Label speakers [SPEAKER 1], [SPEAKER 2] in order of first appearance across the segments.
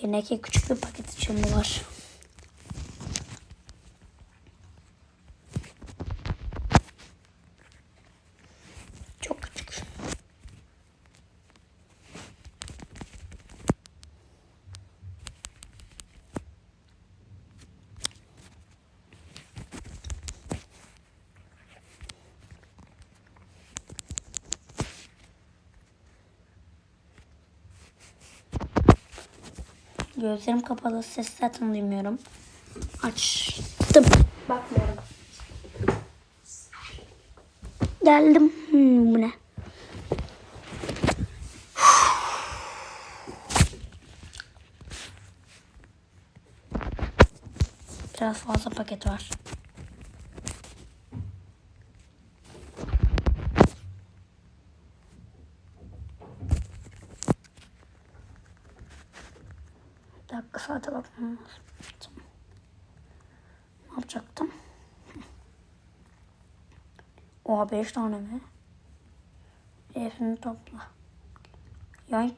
[SPEAKER 1] Kendine küçük bir paket açılımı var. Çok küçük. Gözlerim kapalı. Ses zaten duymuyorum. Açtım. Bakmıyorum. Geldim. Hmm, bu ne? Biraz fazla paket var. Dakika saate bakmam lazım. Ne yapacaktım? Oha 5 tane mi? Hepsini topla. Yani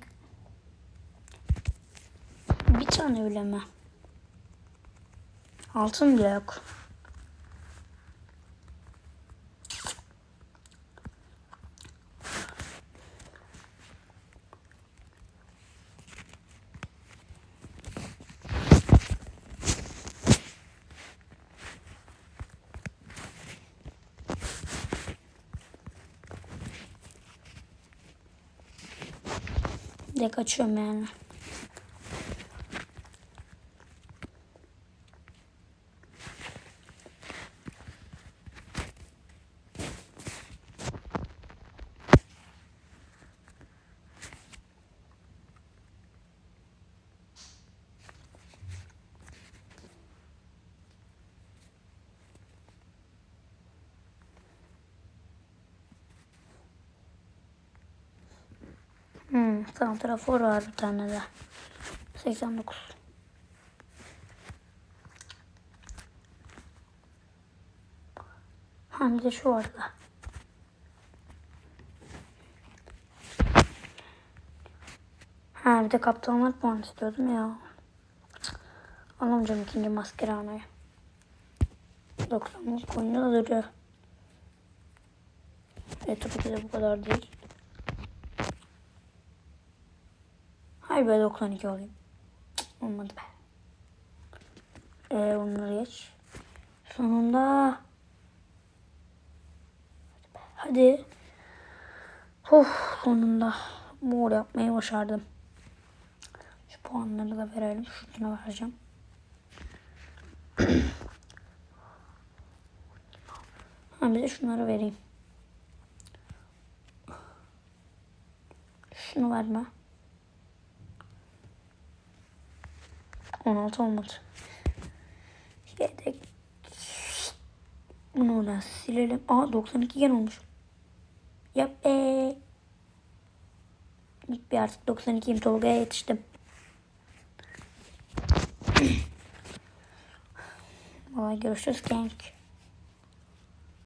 [SPEAKER 1] bir tane bile mi? Altın bile yok. Direkt açıyorum yani. Hmm, santrafor var bir tane de. 89. Ha bir de şu vardı. Ha bir de kaptanlar puan istiyordum ya. Alamayacağım ikinci maskeranayı. 90 koyunca da duruyor. E tabii ki de bu kadar değil. Hayır be 92 olayım. Olmadı be. Ee, onları geç. Sonunda. Hadi. Of sonunda. Mor yapmayı başardım. Şu puanları da verelim. Şuna vereceğim. ha bir de şunları vereyim. Şunu verme. 16 olmadı. Yedek. Bunu oradan silelim. Aa 92 gen olmuş. Yap be. Git bir artık 92'yim Tolga'ya yetiştim. Vay görüşürüz genç.